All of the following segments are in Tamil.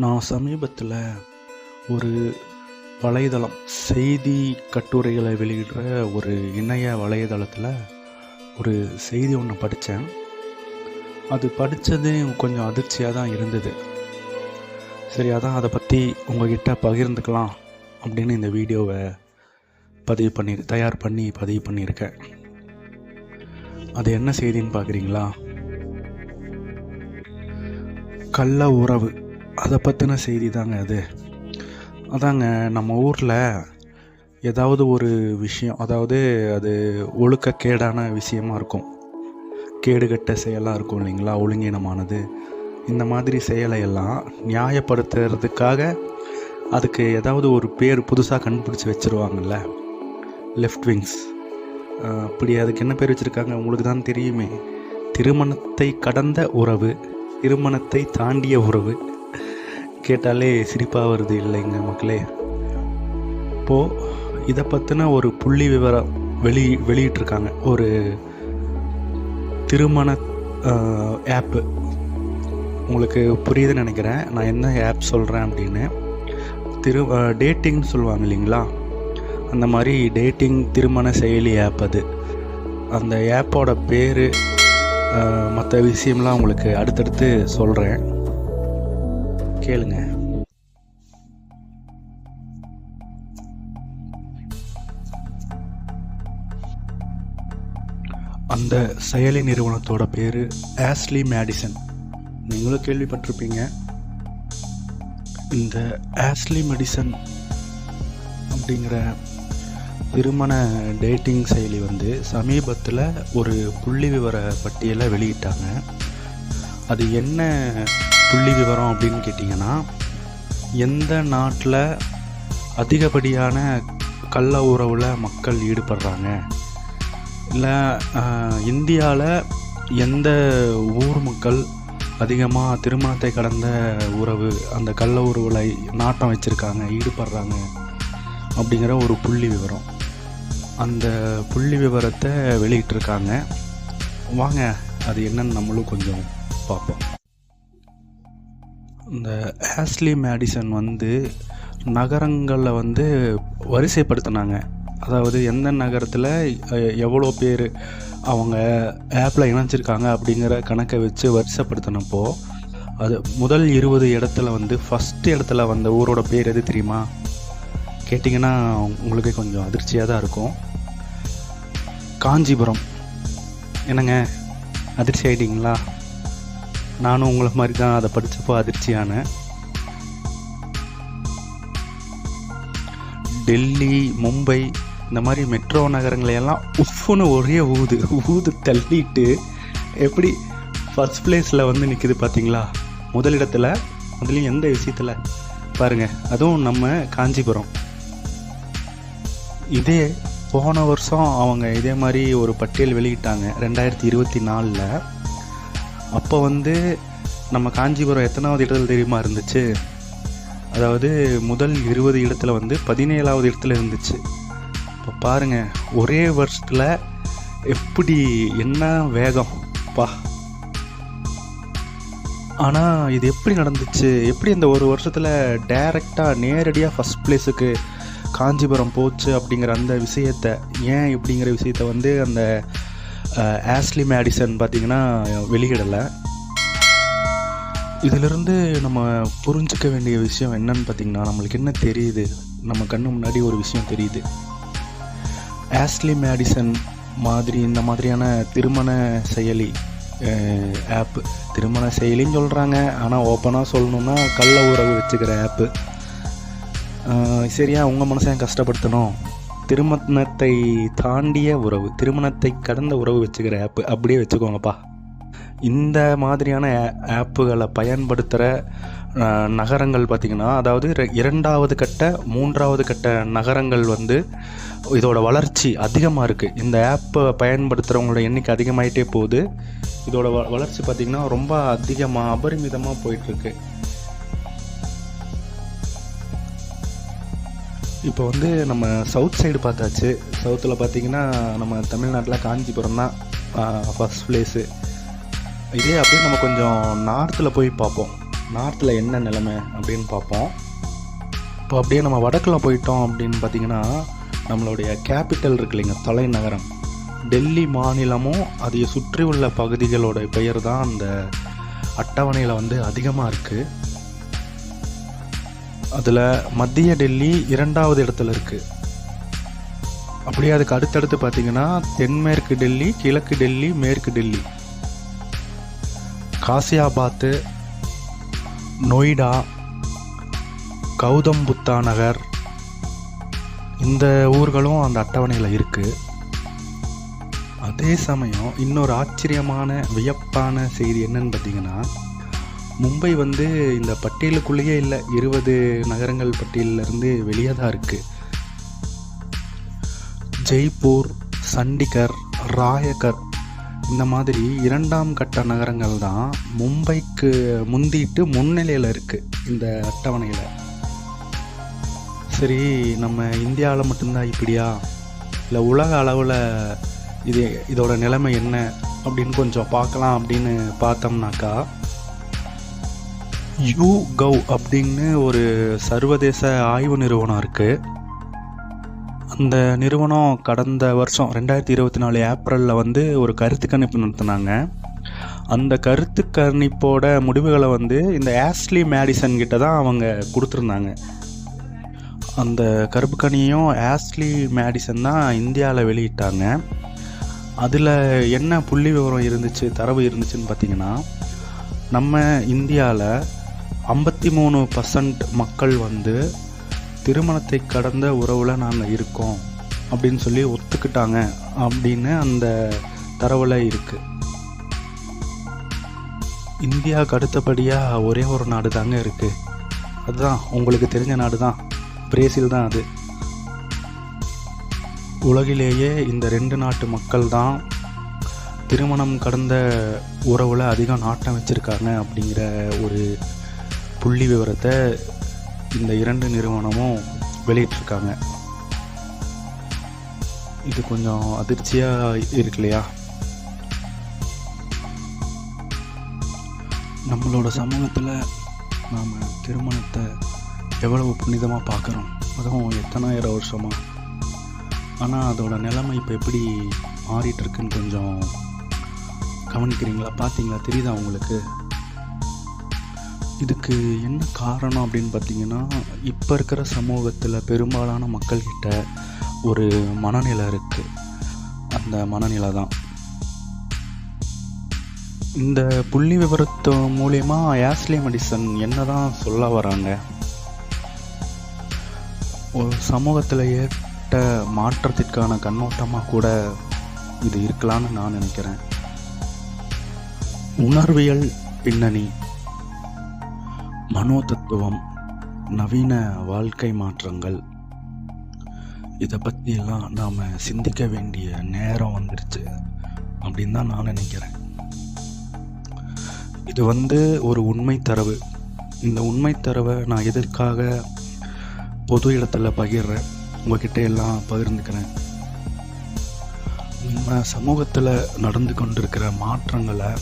நான் சமீபத்தில் ஒரு வலைதளம் செய்தி கட்டுரைகளை வெளியிடுற ஒரு இணைய வலைதளத்தில் ஒரு செய்தி ஒன்று படித்தேன் அது படித்தது கொஞ்சம் அதிர்ச்சியாக தான் இருந்தது. சரி அதான் அதை பற்றி உங்ககிட்ட பகிர்ந்துக்கலாம் அப்படின்னு இந்த வீடியோவை பதிவு பண்ணி தயார் பண்ணி பதிவு பண்ணியிருக்கேன். அது என்ன செய்தின்னு பார்க்குறீங்களா கள்ள உறவு. அதை பற்றின செய்தி தாங்க அது. அதாங்க நம்ம ஊரில் ஏதாவது ஒரு விஷயம் அதாவது அது ஒழுக்கக்கேடான விஷயமா இருக்கும். கேடுகட்ட செயலாக இருக்கும் இல்லைங்களா? ஒழுங்கீனமானது. இந்த மாதிரி செயலை எல்லாம் நியாயப்படுத்துறதுக்காக அதுக்கு ஏதாவது ஒரு பேர் புதுசாக கண்டுபிடிச்சி வச்சுருவாங்கல்ல? லெஃப்ட் விங்ஸ் அப்படி அதுக்கு என்ன பேர் வச்சுருக்காங்க? உங்களுக்கு தான் தெரியுமே. திருமணத்தை கடந்த உறவு திருமணத்தை தாண்டிய உறவு. கேட்டாலே சிரிப்பாக வருது. இல்லைங்க மக்களே. இப்போது இதை பற்றின ஒரு புள்ளி விவரம் வெளி வெளியிட்டிருக்காங்க. ஒரு திருமண ஆப்பு உங்களுக்கு புரியுதுன்னு நினைக்கிறேன். நான் என்ன ஆப் சொல்கிறேன் அப்படின்னு. திரு டேட்டிங்னு சொல்லுவாங்க இல்லைங்களா? அந்த மாதிரி டேட்டிங் திருமண செயலி ஆப் அது. அந்த ஆப்போட பேர் மற்ற விஷயம்லாம் உங்களுக்கு அடுத்தடுத்து சொல்கிறேன் கேளுங்க. அந்த செயலி நிறுவனத்தோட பேர் ஆஸ்லி மேடிசன் நீங்களும் கேள்விப்பட்டிருப்பீங்க. இந்த ஆஸ்லி மெடிசன் அப்படிங்கிற திருமண டேட்டிங் செயலி வந்து சமீபத்தில் ஒரு புள்ளி விவர பட்டியலை வெளியிட்டாங்க. அது என்ன புள்ளி விவரம் அப்படின்னு கேட்டிங்கன்னா எந்த நாட்டில் அதிகப்படியான கள்ள உறவில் மக்கள் ஈடுபடுறாங்க? இல்லை இந்தியாவில் எந்த ஊர் மக்கள் அதிகமாக திருமணத்தை கடந்த உறவு அந்த கள்ள உறவில் நாட்டம் வச்சுருக்காங்க ஈடுபடுறாங்க அப்படிங்கிற ஒரு புள்ளி விவரம் அந்த புள்ளி விவரத்தை வெளியிட்டிருக்காங்க. வாங்க அது என்னன்னு நம்மளும் கொஞ்சம் பார்ப்போம். இந்த ஆஸ்லி மேடிசன் வந்து நகரங்களில் வந்து வரிசைப்படுத்தினாங்க. அதாவது எந்த நகரத்தில் எவ்வளோ பேர் அவங்க ஆப்பில் இணைஞ்சிருக்காங்க அப்படிங்கிற கணக்கை வச்சு வரிசைப்படுத்தினப்போ அது முதல் இருபது இடத்துல வந்து ஃபஸ்ட்டு இடத்துல வந்த ஊரோட பேர் எது தெரியுமா? கேட்டிங்கன்னா உங்களுக்கு கொஞ்சம் அதிர்ச்சியாக தான் இருக்கும். காஞ்சிபுரம். என்னங்க? அதிர்ச்சி ஆகிட்டிங்களா நானும் உங்களை மாதிரி தான் அதை படித்தப்போ அதிர்ச்சியானேன் டெல்லி மும்பை இந்த மாதிரி மெட்ரோ நகரங்களையெல்லாம் உஃப்னு ஒரே ஊது ஊது தள்ளிட்டு எப்படி ஃபஸ்ட் பிளேஸில் வந்து நிற்கிது பார்த்தீங்களா முதலிடத்தில் அதுலேயும் எந்த விஷயத்தில்? பாருங்கள் அதுவும் நம்ம காஞ்சிபுரம். இதே போன வருஷம் அவங்க இதே மாதிரி ஒரு பட்டியல் வெளியிட்டாங்க ரெண்டாயிரத்தி இருபத்தி நாலில். அப்போ வந்து நம்ம காஞ்சிபுரம் எத்தனாவது இடத்துல தெரியுமா இருந்துச்சு? அதாவது முதல் இருபது இடத்துல வந்து பதினேழாவது இடத்துல இருந்துச்சு. இப்போ பாருங்கள் ஒரே வருஷத்தில் எப்படி என்ன வேகம்? பா. ஆனால் இது எப்படி நடந்துச்சு? எப்படி இந்த ஒரு வருஷத்தில் டைரெக்டாக நேரடியாக ஃபஸ்ட் பிளேஸுக்கு காஞ்சிபுரம் போச்சு அப்படிங்கிற அந்த விஷயத்தை ஏன் இப்படிங்கிற விஷயத்த வந்து அந்த ஆஸ்லி மேடிசன் பார்த்திங்கன்னா வெளியிடலை. இதிலிருந்து நம்ம புரிஞ்சிக்க வேண்டிய விஷயம் என்னன்னு பார்த்திங்கன்னா நம்மளுக்கு என்ன தெரியுது? நம்ம கண்ணு முன்னாடி ஒரு விஷயம் தெரியுது. ஆஸ்லி மேடிசன் மாதிரி இந்த மாதிரியான திருமண செயலி ஆப்பு திருமண செயலின்னு சொல்கிறாங்க ஆனால் ஓப்பனாக சொல்லணுன்னா கள்ள உறவு வச்சுக்கிற ஆப்பு சரியா உங்கள் மனசை கஷ்டப்படுத்தணும்? திருமணத்தை தாண்டிய உறவு திருமணத்தை கடந்த உறவு வச்சுக்கிற ஆப்பு அப்படியே வச்சுக்கோங்கப்பா. இந்த மாதிரியான ஆப்புகளை பயன்படுத்துகிற நகரங்கள் பார்த்திங்கன்னா அதாவது இரண்டாவது கட்ட மூன்றாவது கட்ட நகரங்கள் வந்து இதோட வளர்ச்சி அதிகமாக இருக்குது இந்த ஆப்பை பயன்படுத்துகிறவங்களோட எண்ணிக்கை அதிகமாகிட்டே போகுது. இதோட வ வளர்ச்சி பார்த்திங்கன்னா ரொம்ப அதிகமாக அபரிமிதமாக போயிட்டுருக்கு இப்போ வந்து நம்ம சவுத் சைடு பார்த்தாச்சு. சவுத்தில் பார்த்தீங்கன்னா நம்ம தமிழ்நாட்டில் காஞ்சிபுரம் தான் ஃபஸ்ட் பிளேஸு இதே அப்படியே நம்ம கொஞ்சம் நார்த்தில் போய் பார்ப்போம். நார்த்தில் என்ன நிலைமை அப்படின்னு பார்ப்போம். இப்போ அப்படியே நம்ம வடக்கில் போயிட்டோம் அப்படின்னு பார்த்தீங்கன்னா நம்மளுடைய கேபிட்டல் இருக்கு இல்லைங்க தலைநகரம். டெல்லி மாநிலமும் அதை சுற்றி உள்ள பகுதிகளோட பெயர் தான் அந்த அட்டவணையில் வந்து அதிகமாக இருக்குது அதில் மத்திய டெல்லி இரண்டாவது இடத்துல இருக்குது அப்படியே அதுக்கு அடுத்தடுத்து பார்த்தீங்கன்னா தென்மேற்கு டெல்லி கிழக்கு டெல்லி மேற்கு டெல்லி. காசியாபாத்து நொய்டா கௌதம் புத்தா நகர். இந்த ஊர்களும் அந்த அட்டவணையில் இருக்குது அதே சமயம் இன்னொரு ஆச்சரியமான வியப்பான செய்தி என்னன்னு பார்த்தீங்கன்னா மும்பை வந்து இந்த பட்டியலுக்குள்ளேயே இல்லை. இருபது நகரங்கள் பட்டியலிருந்து வெளியே தான் இருக்குது ஜெய்ப்பூர் சண்டிகர் ராயகர் இந்த மாதிரி இரண்டாம் கட்ட நகரங்கள் தான் மும்பைக்கு முந்திட்டு முன்னிலையில் இருக்குது இந்த அட்டவணையில். சரி நம்ம இந்தியாவில் மட்டும்தான் இப்படியா? இல்லை உலக அளவில் இது இதோட நிலைமை என்ன அப்படின்னு கொஞ்சம் பார்க்கலாம் அப்படின்னு பார்த்தோம்னாக்கா யூ கவ் அப்படின்னு ஒரு சர்வதேச ஆய்வு நிறுவனம் இருக்குது அந்த நிறுவனம் கடந்த வருஷம் ரெண்டாயிரத்தி இருபத்தி நாலு ஏப்ரலில் வந்து ஒரு கருத்து கணிப்பு நடத்தினாங்க. அந்த கருத்து கணிப்போட முடிவுகளை வந்து இந்த ஆஸ்லி மேடிசன் கிட்ட தான் அவங்க கொடுத்துருந்தாங்க. அந்த கருப்பு கனியும் ஆஸ்லி மேடிசன் தான் இந்தியாவில் வெளியிட்டாங்க. அதில் என்ன புள்ளி விவரம் இருந்துச்சு தரவு இருந்துச்சுன்னு பார்த்தீங்கன்னா நம்ம இந்தியாவில் ஐம்பத்தி மூணு பர்சன்ட் மக்கள் வந்து திருமணத்தை கடந்த உறவில் நாங்கள் இருக்கோம் அப்படின்னு சொல்லி ஒத்துக்கிட்டாங்க அப்படின்னு அந்த தரவில் இருக்குது இந்தியாவுக்கு அடுத்தபடியாக ஒரே ஒரு நாடு தாங்க இருக்குது அதுதான் உங்களுக்கு தெரிஞ்ச நாடு தான் பிரேசில் தான் அது. உலகிலேயே இந்த ரெண்டு நாட்டு மக்கள் தான் திருமணம் கடந்த உறவில் அதிகம் நாட்டம் வச்சுருக்காங்க அப்படிங்கிற ஒரு புள்ளி விவரத்தை இந்த இரண்டு நிறுவனமும் வெளியிட்டிருக்காங்க. இது கொஞ்சம் அதிர்ச்சியாக இருக்கு இல்லையா? நம்மளோட சமூகத்தில் நாம் திருமணத்தை எவ்வளவு புனிதமாக பார்க்குறோம். அதுவும் எத்தனாயிரம் வருஷமாக ஆனால் அதோட நிலைமை இப்போ எப்படி மாறிட்டுருக்குன்னு கொஞ்சம் கவனிக்கிறீங்களா? பார்த்தீங்களா தெரியுதா உங்களுக்கு? இதுக்கு என்ன காரணம் அப்படின்னு பார்த்தீங்கன்னா இப்போ இருக்கிற சமூகத்தில் பெரும்பாலான மக்கள்கிட்ட ஒரு மனநிலை இருக்குது அந்த மனநிலை தான். இந்த புள்ளி விவரத்து மூலயமா ஆஸ்லி மெடிசன் என்ன தான் சொல்ல வராங்க? ஒரு சமூகத்தில் ஏற்பட்ட மாற்றத்திற்கான கண்ணோட்டமாக கூட இது இருக்கலான்னு நான் நினைக்கிறேன். உணர்வியல் பின்னணி. மனோதத்துவம் நவீன வாழ்க்கை மாற்றங்கள். இதை பற்றியெல்லாம் நாம் சிந்திக்க வேண்டிய நேரம் வந்துருச்சு அப்படின்னு தான் நான் நினைக்கிறேன். இது வந்து ஒரு உண்மை தரவு. இந்த உண்மை தரவை நான் எதற்காக பொது இடத்துல பகிர்றேன் உங்ககிட்ட எல்லாம் பகிர்ந்துக்கிறேன். நம்ம சமூகத்தில் நடந்து கொண்டிருக்கிற மாற்றங்களை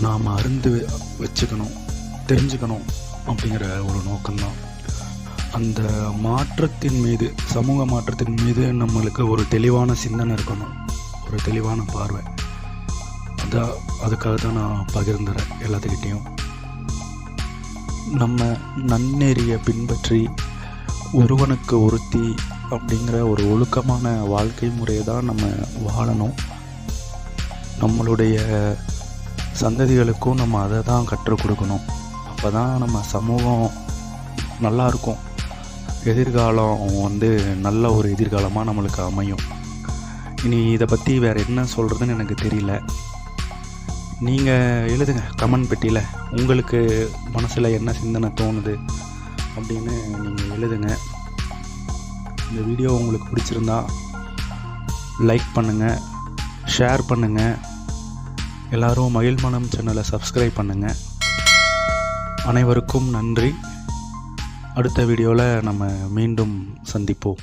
நாம் அறிந்து வச்சுக்கணும். தெரிஞ்சுக்கணும் அப்படிங்கிற ஒரு நோக்கம்தான். அந்த மாற்றத்தின் மீது சமூக மாற்றத்தின் மீது நம்மளுக்கு ஒரு தெளிவான சிந்தனை இருக்கணும். ஒரு தெளிவான பார்வை. அதான் அதுக்காக தான் நான் பகிர்ந்துறேன் எல்லாத்துக்கிட்டேயும். நம்ம நன்னெறியை பின்பற்றி ஒருவனுக்கு ஒருத்தி அப்படிங்கிற ஒரு ஒழுக்கமான வாழ்க்கை முறையை தான் நம்ம வாழணும். நம்மளுடைய சந்ததிகளுக்கும் நம்ம அதை தான் கற்றுக் கொடுக்கணும். அப்போ தான் நம்ம சமூகம் நல்லாயிருக்கும் எதிர்காலம் வந்து நல்ல ஒரு எதிர்காலமாக நம்மளுக்கு அமையும். இனி இதை பற்றி வேறு என்ன சொல்கிறதுன்னு எனக்கு தெரியல. நீங்கள் எழுதுங்க கமெண்ட் பெட்டியில். உங்களுக்கு மனசில் என்ன சிந்தனை தோணுது அப்படின்னு நீங்கள் எழுதுங்க. இந்த வீடியோ உங்களுக்கு பிடிச்சிருந்தா லைக் பண்ணுங்கள் ஷேர் பண்ணுங்கள் எல்லாரும் மகிழ்மனம் சேனலை சப்ஸ்கிரைப் பண்ணுங்கள் அனைவருக்கும் நன்றி. அடுத்த வீடியோவில் நம்ம மீண்டும் சந்திப்போம்.